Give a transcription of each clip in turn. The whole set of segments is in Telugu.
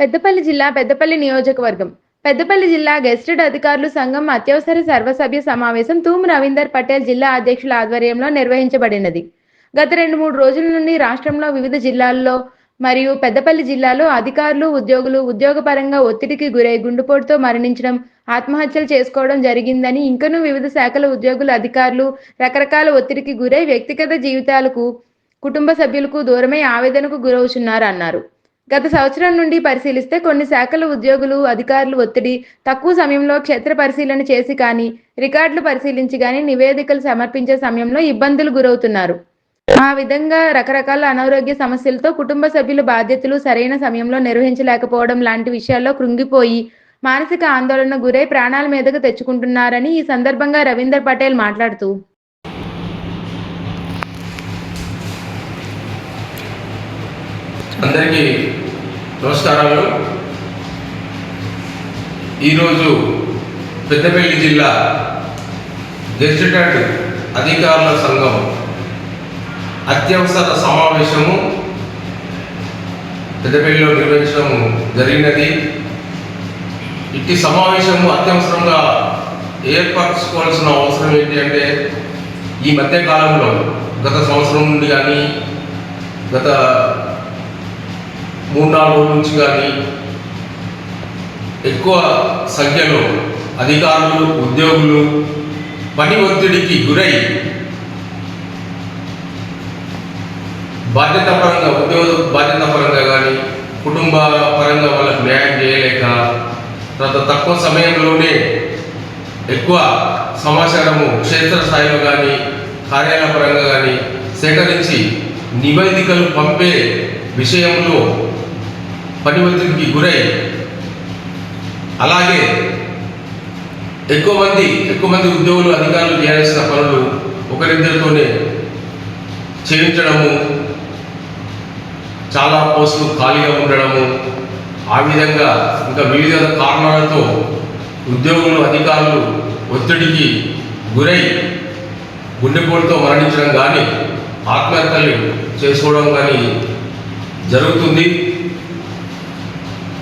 పెద్దపల్లి జిల్లా పెద్దపల్లి నియోజకవర్గం. పెద్దపల్లి జిల్లా గెస్టెడ్ అధికారులు సంఘం అత్యవసర సర్వసభ్య సమావేశం తూము రవీందర్ పటేల్ జిల్లా అధ్యక్షుల ఆధ్వర్యంలో నిర్వహించబడినది. గత రెండు మూడు రోజుల నుండి రాష్ట్రంలో వివిధ జిల్లాల్లో మరియు పెద్దపల్లి జిల్లాలో అధికారులు ఉద్యోగులు ఉద్యోగపరంగా ఒత్తిడికి గురై గుండెపోటుతో మరణించడం ఆత్మహత్యలు చేసుకోవడం జరిగిందని ఇంకనూ వివిధ శాఖల ఉద్యోగులు అధికారులు రకరకాల ఒత్తిడికి గురై వ్యక్తిగత జీవితాలకు కుటుంబ సభ్యులకు దూరమై ఆవేదనకు గురవుచున్నారు అన్నారు గత సంవత్సరం నుండి పరిశీలిస్తే కొన్ని శాఖల ఉద్యోగులు అధికారులు ఒత్తిడి తక్కువ సమయంలో క్షేత్ర పరిశీలన చేసి కానీ రికార్డులు పరిశీలించి కానీ నివేదికలు సమర్పించే సమయంలో ఇబ్బందులు గురవుతున్నారు. ఆ విధంగా రకరకాల అనారోగ్య సమస్యలతో కుటుంబ సభ్యుల బాధ్యతలు సరైన సమయంలో నిర్వహించలేకపోవడం లాంటి విషయాల్లో కృంగిపోయి మానసిక ఆందోళన గురై ప్రాణాల మీదకు తెచ్చుకుంటున్నారని ఈ సందర్భంగా రవీందర్ పటేల్ మాట్లాడుతూ అందరికీ నమస్కారాలు. ఈరోజు పెద్దపల్లి జిల్లా గెజిటెడ్ అధికారుల సంఘం అత్యవసర సమావేశము పెద్దపల్లిలో నిర్వహించడం జరిగినది. ఇట్టి సమావేశము అత్యవసరంగా ఏర్పరచుకోవాల్సిన అవసరం ఏంటి అంటే ఈ మధ్య కాలంలో గత సంవత్సరం నుండి కానీ గత మూడు నాలుగు రోజుల నుంచి కానీ ఎక్కువ సంఖ్యలో అధికారులు ఉద్యోగులు పని ఒత్తిడికి గురై బాధ్యత పరంగా ఉద్యోగ బాధ్యత పరంగా కానీ కుటుంబ పరంగా వాళ్ళకు న్యాయం చేయలేక తర్వాత తక్కువ సమయంలోనే ఎక్కువ సమాచారము క్షేత్రస్థాయిలో కానీ కార్యాలయ పరంగా కానీ సేకరించి నివేదికలు పంపే విషయంలో పని ఒత్తిడికి గురై అలాగే ఎక్కువ మంది ఎక్కువ మంది ఉద్యోగులు అధికారులు చేయాల్సిన పనులు ఒకరిద్దరితోనే చేయించడము చాలా పోస్టులు ఖాళీగా ఉండడము ఆ విధంగా ఇంకా వివిధ కారణాలతో ఉద్యోగులు అధికారులు ఒత్తిడికి గురై గుండెపోటుతో మరణించడం కానీ ఆత్మహత్యలు చేసుకోవడం కానీ జరుగుతుంది.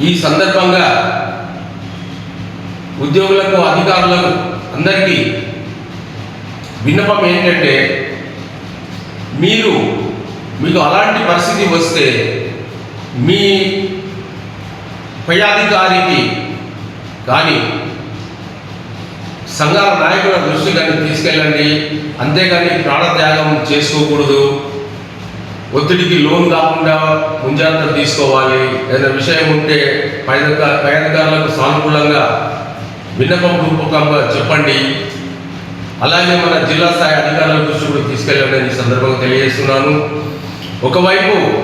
ఈ సందర్భంగా ఉద్యోగులకు అధికారులకు అందరికీ విన్నపం ఏంటంటే మీరు మీకు అలాంటి పరిస్థితి వస్తే మీ పై అధికారికి కానీ సంఘాల నాయకుల దృష్టి కానీ తీసుకెళ్ళండి. అంతేగాని ప్రాణత్యాగం చేసుకోకూడదు. ఒత్తిడికి లోన్ కాకుండా ముంజాగ్రత్తలు తీసుకోవాలి ఏదైనా విషయం ఉంటే పై అధిక- సానుకూలంగా విన్నపం రూపకంగా చెప్పండి. అలాగే మన జిల్లా స్థాయి అధికారుల దృష్టి కూడా తీసుకెళ్ళాలని ఈ సందర్భంగా తెలియజేస్తున్నాను. ఒకవైపు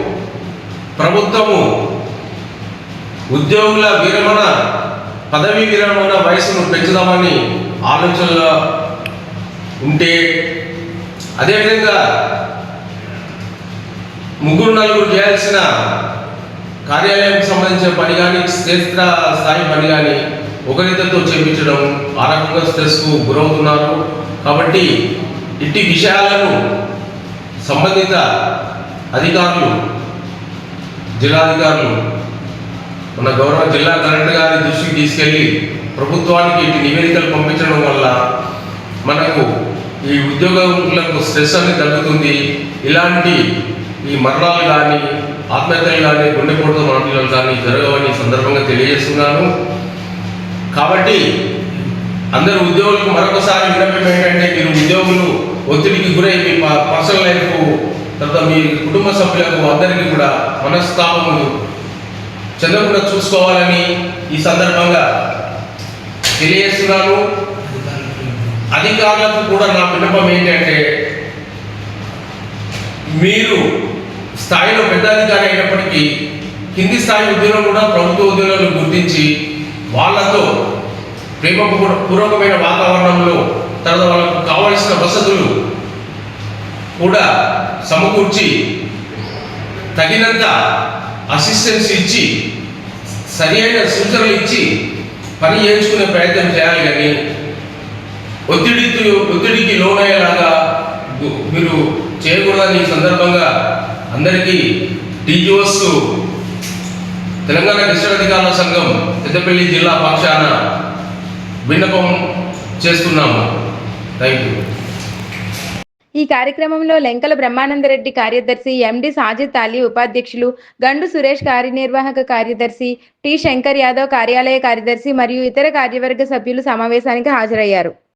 ప్రభుత్వము ఉద్యోగుల విరమణ పదవీ విరమణ వయసును పెంచుదామని ఆలోచనలో ఉంటే అదేవిధంగా ముగ్గురు నలుగురు చేయాల్సిన కార్యాలయానికి సంబంధించిన పని కానీ క్షేత్ర స్థాయి పని కానీ ఒకరిద్దరితో చేపించడం ఆ రకంగా స్ట్రెస్కు గురవుతున్నారు. కాబట్టి ఇట్టి విషయాలను సంబంధిత అధికారులు జిల్లాధికారులు మన గౌరవ జిల్లా కలెక్టర్ గారి దృష్టికి తీసుకెళ్ళి ప్రభుత్వానికి ఇటు నివేదికలు పంపించడం వల్ల మనకు ఈ ఉద్యోగులకు స్ట్రెస్ అనేది తగ్గుతుంది. ఇలాంటి ఈ మరణాలు కానీ ఆత్మహత్యలు కానీ గుండెపోటుతో మరణాలు కానీ జరగవని సందర్భంగా తెలియజేస్తున్నాను. కాబట్టి అందరు ఉద్యోగులకు మరొకసారి విన్నపం ఏంటంటే మీరు ఉద్యోగులు ఒత్తిడికి గురై మీ పర్సనల్ లైఫ్ తర్వాత మీ కుటుంబ సభ్యులకు అందరికీ కూడా మనస్తాపములు చెందకుండా చూసుకోవాలని ఈ సందర్భంగా తెలియజేస్తున్నాను. అధికారులకు కూడా నా విన్నపం ఏంటంటే మీరు స్థాయిలో పెద్ద అధికారి అయినప్పటికీ కింది స్థాయి ఉద్యోగులు కూడా ప్రభుత్వ ఉద్యోగులను గుర్తించి వాళ్ళతో ప్రేమ పూర్వకమైన వాతావరణంలో తర్వాత వాళ్ళకు కావలసిన వసతులు కూడా సమకూర్చి తగినంత అసిస్టెన్స్ ఇచ్చి సరి అయిన సూచనలు ఇచ్చి పని చేయించుకునే ప్రయత్నం చేయాలి కానీ ఒత్తిడి ఒత్తిడికి లోనయ్యేలాగా మీరు చేయకూడదని ఈ సందర్భంగా అందరికీ టీజీఓస్ తెలంగాణ గెస్టెడ్ అధికారుల సంఘం పెద్దపల్లి జిల్లా పక్షాన విన్నపం చేస్తున్నాము. థ్యాంక్ యూ ఈ కార్యక్రమంలో లెంకల బ్రహ్మానందరెడ్డి కార్యదర్శి ఎండి సాజిద్ అలీ ఉపాధ్యక్షులు గండు సురేష్ కార్యనిర్వాహక కార్యదర్శి టి శంకర్ యాదవ్ కార్యాలయ కార్యదర్శి మరియు ఇతర కార్యవర్గ సభ్యులు సమావేశానికి హాజరయ్యారు.